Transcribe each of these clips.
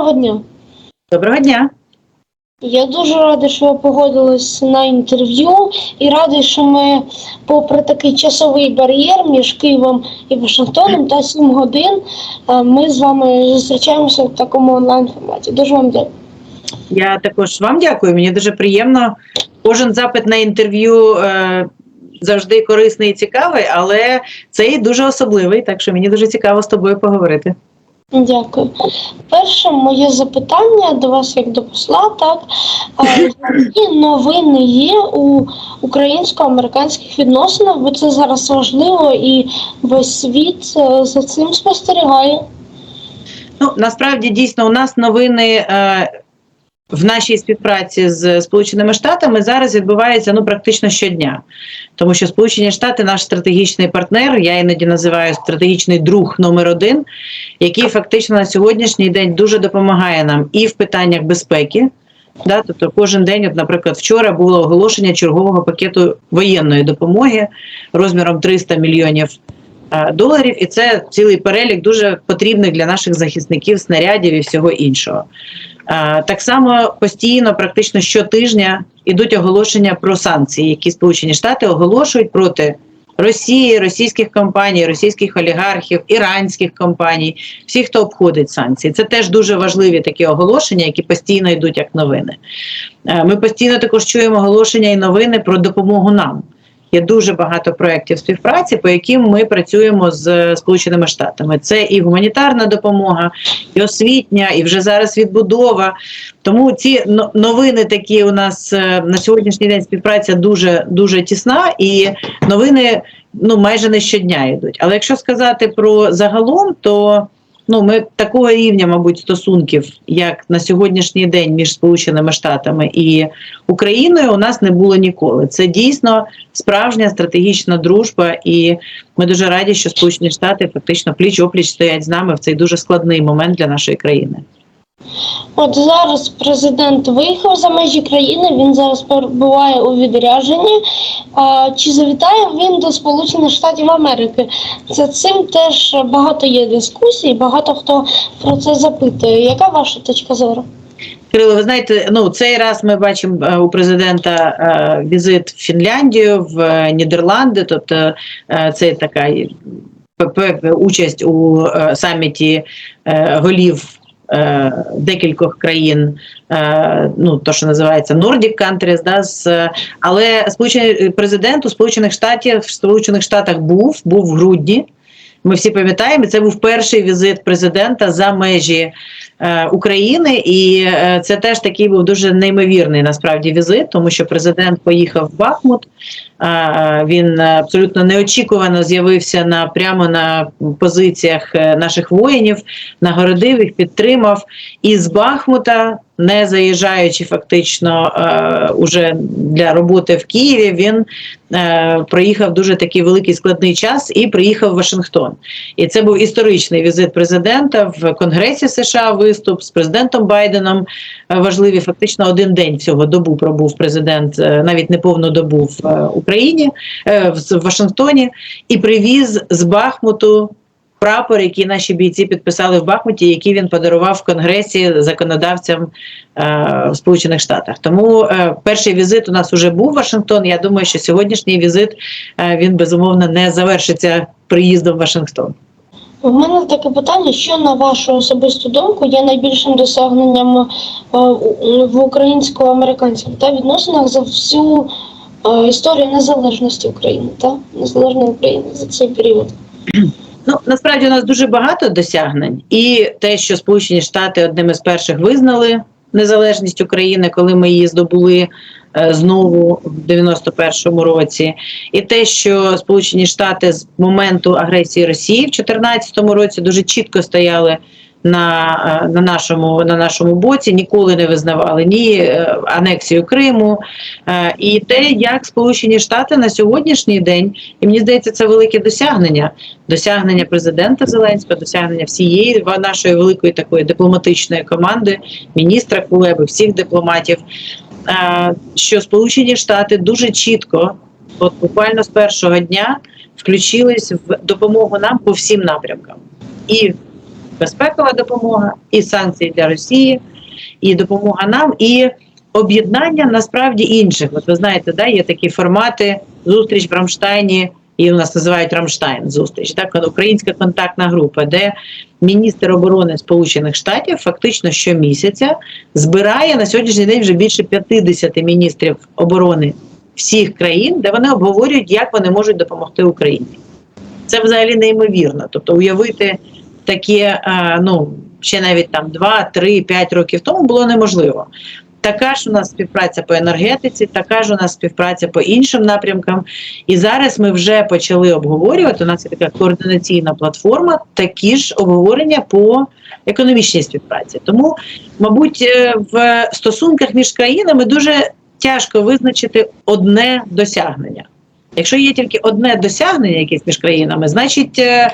Доброго дня. Доброго дня. Я дуже радий, що ви погодились на інтерв'ю, і радий, що ми, попри такий часовий бар'єр між Києвом і Вашингтоном та 7 годин, е, ми з вами зустрічаємося в такому онлайн форматі. Дуже вам дякую. Я також вам дякую. Мені дуже приємно. Кожен запит на інтерв'ю е, завжди корисний і цікавий, але цей дуже особливий, так що мені дуже цікаво з тобою поговорити. Дякую. Перше моє запитання до вас, як до посла, так які новини є у українсько-американських відносинах, бо це зараз важливо і весь світ е, за цим спостерігає. Ну насправді дійсно у нас новини. Е, в нашій співпраці з Сполученими Штатами зараз відбувається ну практично щодня, тому що Сполучені Штати наш стратегічний партнер. Я іноді називаю стратегічний друг номер один, який фактично на сьогоднішній день дуже допомагає нам і в питаннях безпеки. Да, тобто кожен день, от, наприклад, вчора було оголошення чергового пакету воєнної допомоги розміром 300 мільйонів е, доларів, і це цілий перелік дуже потрібних для наших захисників снарядів і всього іншого. Так само постійно, практично щотижня, йдуть оголошення про санкції, які Сполучені Штати оголошують проти Росії, російських компаній, російських олігархів, іранських компаній, всіх, хто обходить санкції. Це теж дуже важливі такі оголошення, які постійно йдуть як новини. Ми постійно також чуємо оголошення і новини про допомогу нам. Є дуже багато проєктів співпраці, по яким ми працюємо з Сполученими Штатами. Це і гуманітарна допомога, і освітня, і вже зараз відбудова. Тому ці новини такі у нас е, на сьогоднішній день співпраця дуже дуже тісна, і новини ну майже не щодня йдуть. Але якщо сказати про загалом, то ну ми такого рівня, мабуть, стосунків, як на сьогоднішній день між Сполученими Штатами і Україною, у нас не було ніколи. Це дійсно справжня стратегічна дружба, і ми дуже раді, що Сполучені Штати фактично пліч опліч стоять з нами в цей дуже складний момент для нашої країни. От зараз президент виїхав за межі країни, він зараз перебуває у відрядженні. А, чи завітає він до Сполучених Штатів Америки? За цим теж багато є дискусій, багато хто про це запитує. Яка ваша точка зору? Кирило, ви знаєте, ну цей раз ми бачимо е, у президента е, візит в Фінляндію, в е, Нідерланди, тобто це така участь у саміті голів. Е, Декількох країн, е, ну то що називається Nordic countries, да, з, але сполучений президент у Сполучених Штатів в Сполучених Штатах був, був в грудні. Ми всі пам'ятаємо, це був перший візит президента за межі е, України, і е, це теж такий був дуже неймовірний насправді візит, тому що президент поїхав в Бахмут. Е, він абсолютно неочікувано з'явився на прямо на позиціях е, наших воїнів, нагородив їх, підтримав. І з Бахмута, не заїжджаючи фактично е, уже для роботи в Києві, він е, проїхав дуже такий великий складний час і приїхав в Вашингтон. І це був історичний візит президента в Конгресі США. Виступ з президентом Байденом е, важливі. Фактично один день всього добу пробув президент, навіть не повну добу в Україні в Вашингтоні, і привіз з Бахмуту. Прапор, який наші бійці підписали в Бахмуті, який він подарував в Конгресі законодавцям е, в Сполучених Штатах. Тому е, перший візит у нас вже був в Вашингтон. Я думаю, що сьогоднішній візит е, він безумовно не завершиться приїздом в Вашингтон. У мене таке питання: що на вашу особисту думку є найбільшим досягненням е, в українсько-американських та відносинах за всю е, історію незалежності України та незалежної України за цей період? Ну насправді у нас дуже багато досягнень, і те, що Сполучені Штати одним із перших визнали незалежність України, коли ми її здобули е, знову в 91-му році, і те, що Сполучені Штати з моменту агресії Росії в 2014 році дуже чітко стояли. На, е, на нашому на нашому боці ніколи не визнавали ні е, анексію Криму, е, і те, як Сполучені Штати на сьогоднішній день, і мені здається, це велике досягнення досягнення президента Зеленського, досягнення всієї нашої великої такої дипломатичної команди, міністра Кулеби, всіх дипломатів, що Сполучені Штати дуже чітко, от буквально з першого дня, включились в допомогу нам по всім напрямкам. І безпекова допомога, і санкції для Росії, і допомога нам, і об'єднання насправді інших. От ви знаєте, да, є такі формати зустріч в Рамштайні. І у нас називають Рамштайн зустріч, так українська контактна група, де міністр оборони Сполучених Штатів фактично щомісяця збирає на сьогоднішній день вже більше 50 міністрів оборони всіх країн, де вони обговорюють, як вони можуть допомогти Україні. Це взагалі неймовірно. Тобто, уявити таке, ну ще навіть там 2, 3, 5 років тому було неможливо. Така ж у нас співпраця по енергетиці, така ж у нас співпраця по іншим напрямкам. І зараз ми вже почали обговорювати. У нас є така координаційна платформа, такі ж обговорення по економічній співпраці. Тому, мабуть, е, в стосунках між країнами дуже тяжко визначити одне досягнення. Якщо є тільки одне досягнення якесь між країнами, значить е,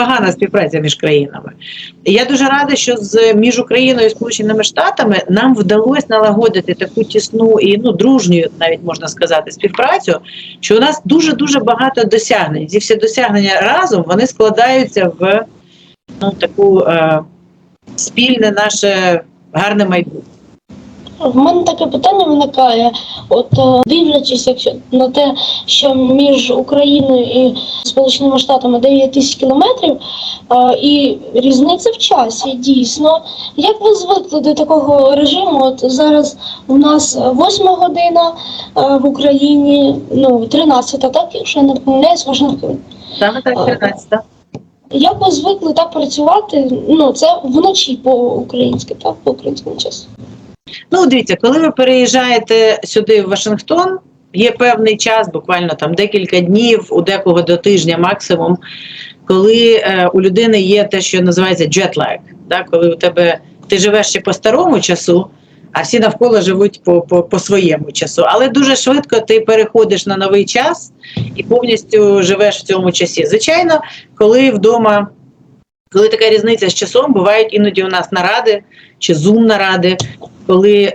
погана співпраця між країнами. Я дуже рада, що з між Україною і Сполученими Штатами нам вдалося налагодити таку тісну і ну дружню, навіть можна сказати, співпрацю, що у нас дуже дуже багато досягнень. Ці всі досягнення разом вони складаються в ну таку е, спільне наше гарне майбутнє. В мене таке питання виникає. От е, дивлячись, якщо на те, що між Україною і Сполученими Штатами 9 тисяч кілометрів, е, і різниця в часі дійсно. Як ви звикли до такого режиму? От зараз у нас 8 година е, в Україні, ну 13, так, якщо я не помиляюсь, Вашингтон. Саме так 13 Як ви звикли так працювати? Ну це вночі по українськи, так по українському часу. Ну, дивіться, коли ви переїжджаєте сюди в Вашингтон, є певний час, буквально там декілька днів, у декого до тижня максимум, коли е, у людини є те, що називається jetlag, да? коли у тебе ти живеш ще по старому часу, а всі навколо живуть по, по, по своєму часу. Але дуже швидко ти переходиш на новий час і повністю живеш в цьому часі. Звичайно, коли вдома. Коли така різниця з часом, бувають іноді у нас наради чи зум-наради, коли е,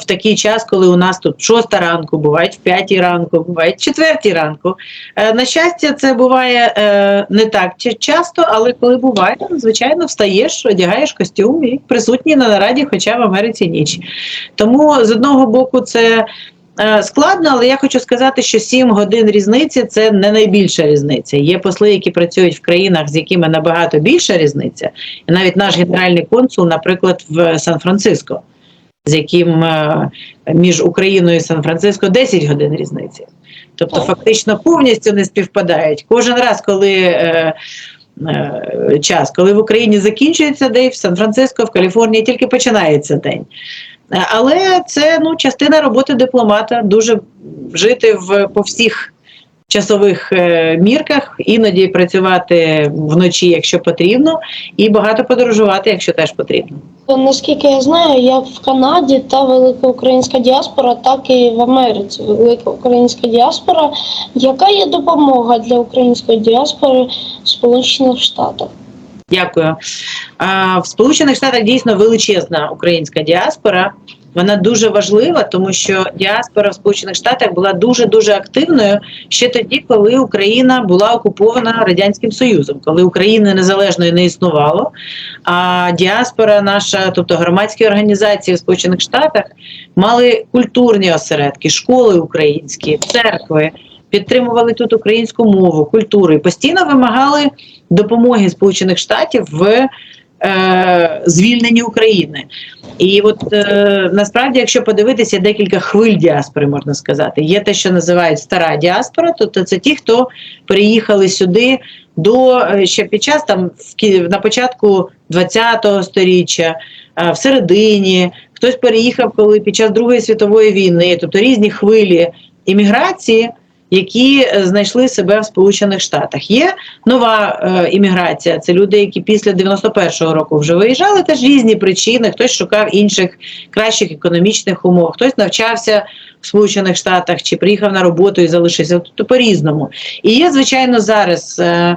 в такий час, коли у нас тут шоста ранку, бувають в п'ятій ранку, бувають в четвертій ранку. Е, на щастя, це буває е, не так часто, але коли буває, звичайно, встаєш, одягаєш костюм і присутній на нараді, хоча в Америці ніч. Тому з одного боку це. Складно, але я хочу сказати, що 7 годин різниці це не найбільша різниця. Є посли, які працюють в країнах, з якими набагато більша різниця. І навіть наш генеральний консул, наприклад, в Сан-Франциско, з яким е, між Україною і Сан-Франциско 10 годин різниці. Тобто, фактично повністю не співпадають. Кожен раз, коли е, е, час, коли в Україні закінчується день, в Сан-Франциско, в Каліфорнії тільки починається день. Е, Але це ну, частина роботи дипломата, дуже жити в, по всіх часових е, мірках, іноді працювати вночі, якщо потрібно, і багато подорожувати, якщо теж потрібно. Наскільки я знаю, як в Канаді та велика українська діаспора, так і в Америці велика українська діаспора. Яка є допомога для української діаспори в Сполучених Штатах? Дякую. В Сполучених Штатах дійсно величезна українська діаспора. Вона дуже важлива, тому що діаспора в Сполучених Штатах була дуже дуже активною ще тоді, коли Україна була окупована радянським Союзом, коли України незалежної не існувало. А діаспора, наша, тобто громадські організації в Сполучених Штатах, мали культурні осередки, школи українські, церкви. Підтримували тут українську мову, культуру і постійно вимагали допомоги Сполучених Штатів в е, звільненні України. І от е, насправді, якщо подивитися декілька хвиль діаспори, можна сказати, є те, що називають стара діаспора, тобто це ті, хто переїхали сюди до е, ще під час там в на початку 20-го сторіччя, е, в середині, хтось переїхав коли під час Другої світової війни, тобто різні хвилі імміграції які е, знайшли себе в Сполучених Штатах. Є нова е, імміграція. Це люди, які після 91-го року вже виїжджали. Теж різні причини. Хтось шукав інших кращих економічних умов, хтось навчався в Сполучених Штатах чи приїхав на роботу і залишився. Тобто по-різному. І є, звичайно, зараз. Е,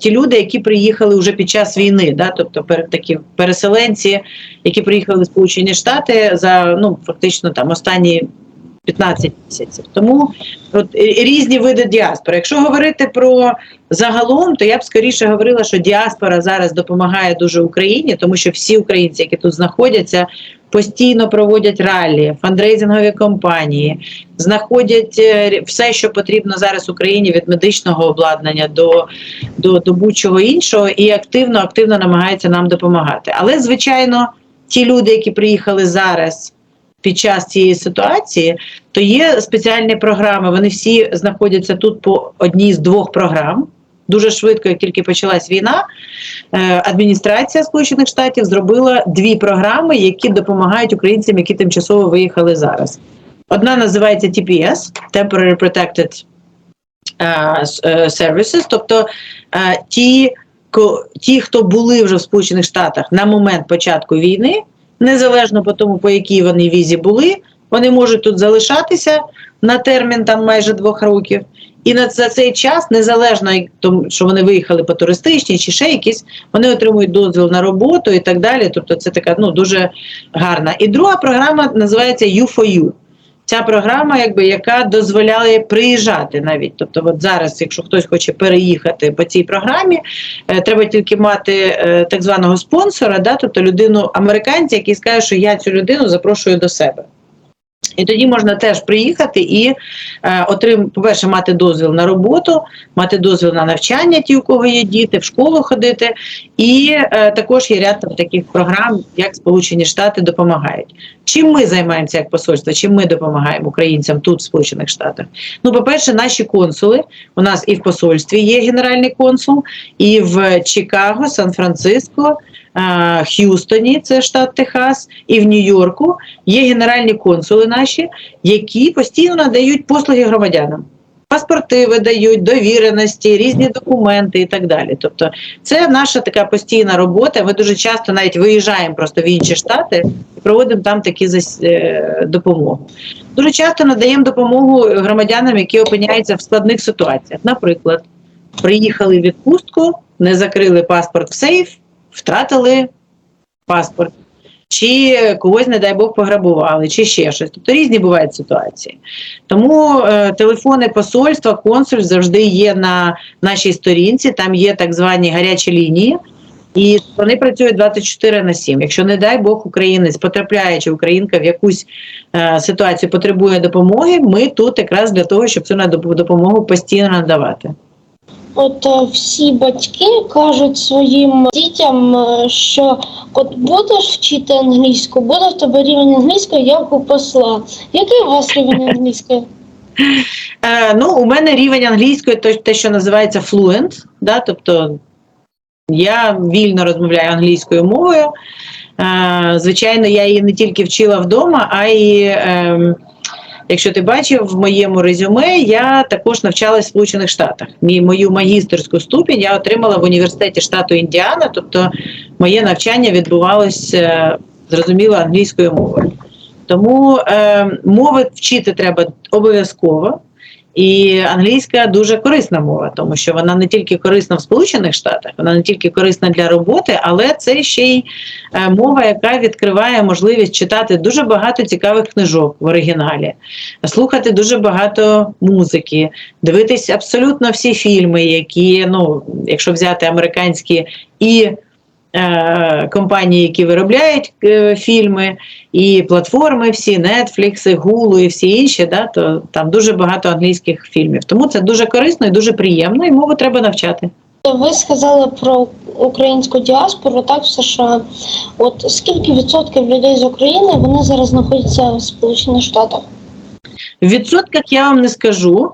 Ті люди, які приїхали вже під час війни, да, тобто такі переселенці, які приїхали в Сполучені Штати за ну фактично там останні 15 місяців. Тому от, різні види діаспори. Якщо говорити про загалом, то я б скоріше говорила, що діаспора зараз допомагає дуже Україні, тому що всі українці, які тут знаходяться, постійно проводять ралі, фандрейзингові кампанії, знаходять е, все, що потрібно зараз Україні від медичного обладнання до, до, до будь-чого іншого, і активно активно намагаються нам допомагати. Але звичайно, ті люди, які приїхали зараз. Під час цієї ситуації, то є спеціальні програми. Вони всі знаходяться тут по одній з двох програм. Дуже швидко, як тільки почалась війна, е, адміністрація Сполучених Штатів зробила дві програми, які допомагають українцям, які тимчасово виїхали зараз. Одна називається TPS Temporary Protected е, е, Services, тобто ті, ті, хто були вже в Сполучених Штатах на момент початку війни, незалежно по тому, по якій вони візі були, вони можуть тут залишатися на термін там майже двох років. І на за цей час, незалежно тому, що вони виїхали по туристичній чи ще якісь, вони отримують дозвіл на роботу і так далі. Тобто це така ну дуже гарна. І друга програма називається U4U. Ця програма, якби яка дозволяє приїжджати навіть. Тобто, от зараз, якщо хтось хоче переїхати по цій програмі, е, треба тільки мати е, так званого спонсора, да, тобто людину американця, який скаже, що я цю людину запрошую до себе. І тоді можна теж приїхати і е, отрим, по-перше, мати дозвіл на роботу, мати дозвіл на навчання, ті, у кого є діти, в школу ходити. І е, також є ряд там таких програм, як Сполучені Штати допомагають. Чим ми займаємося як посольство? Чим ми допомагаємо українцям тут, в Сполучених Штатах? Ну, по-перше, наші консули. У нас і в посольстві є генеральний консул, і в Чикаго, Сан-Франциско. Х'юстоні, це штат Техас, і в Нью-Йорку є генеральні консули наші, які постійно надають послуги громадянам. Паспорти видають, довіреності, різні документи і так далі. Тобто, це наша така постійна робота. Ми дуже часто навіть виїжджаємо просто в інші штати і проводимо там такі зас- е, допомогу. Дуже часто надаємо допомогу громадянам, які опиняються в складних ситуаціях. Наприклад, приїхали в відпустку, не закрили паспорт в сейф, втратили паспорт. Чи когось, не дай Бог, пограбували, чи ще щось. Тобто різні бувають ситуації. Тому е, телефони посольства, консуль завжди є на нашій сторінці, там є так звані гарячі лінії, і вони працюють 24 на 7. Якщо, не дай Бог, українець потрапляє чи українка в якусь е, ситуацію потребує допомоги, ми тут якраз для того, щоб цю допомогу постійно надавати. От е, всі батьки кажуть своїм дітям, е, що от будеш вчити англійську, буде в тебе рівень англійської, як у посла. Який у вас рівень англійської? Е, ну, у мене рівень англійської, то те, що називається fluent, да, тобто я вільно розмовляю англійською мовою. Е, звичайно, я її не тільки вчила вдома, а й, е, якщо ти бачив, в моєму резюме я також навчалась в Сполучених Штатах. Мій, мою магістерську ступінь я отримала в університеті штату Індіана, тобто моє навчання відбувалося, зрозуміло, англійською мовою. Тому е, мови вчити треба обов'язково. І англійська дуже корисна мова, тому що вона не тільки корисна в Сполучених Штатах, вона не тільки корисна для роботи, але це ще й е, мова, яка відкриває можливість читати дуже багато цікавих книжок в оригіналі, слухати дуже багато музики, дивитись абсолютно всі фільми, які, ну, якщо взяти американські і компанії, які виробляють е, фільми, і платформи, всі Netflix, Hulu і всі інші, да, то там дуже багато англійських фільмів. Тому це дуже корисно і дуже приємно, і мову треба навчати. Ви сказали про українську діаспору, так в США. От скільки відсотків людей з України вони зараз знаходяться в Сполучених Штатах? В відсотках я вам не скажу.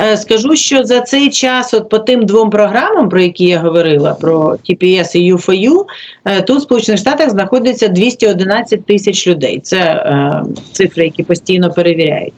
Е, Скажу, що за цей час, от по тим двом програмам, про які я говорила, про TPS і U4U, е, тут в Сполучених Штатах знаходиться 211 тисяч людей. Це е, цифри, які постійно перевіряють.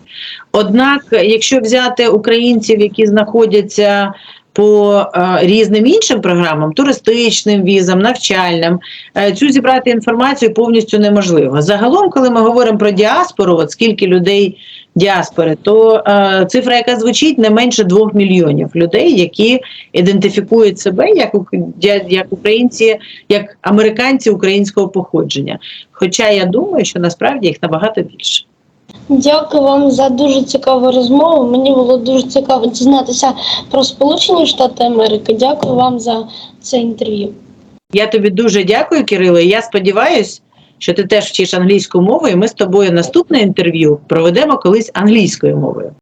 Однак, якщо взяти українців, які знаходяться по е, різним іншим програмам, туристичним візам, навчальним, е, цю зібрати інформацію повністю неможливо. Загалом, коли ми говоримо про діаспору, от скільки людей діаспори, то е, цифра, яка звучить, не менше двох мільйонів людей, які ідентифікують себе як, як українці, як американці українського походження. Хоча я думаю, що насправді їх набагато більше. Дякую вам за дуже цікаву розмову. Мені було дуже цікаво дізнатися про Сполучені Штати Америки. Дякую вам за це інтерв'ю. Я тобі дуже дякую, Кирило. Я сподіваюся, що ти теж вчиш англійську мову, і ми з тобою наступне інтерв'ю проведемо колись англійською мовою.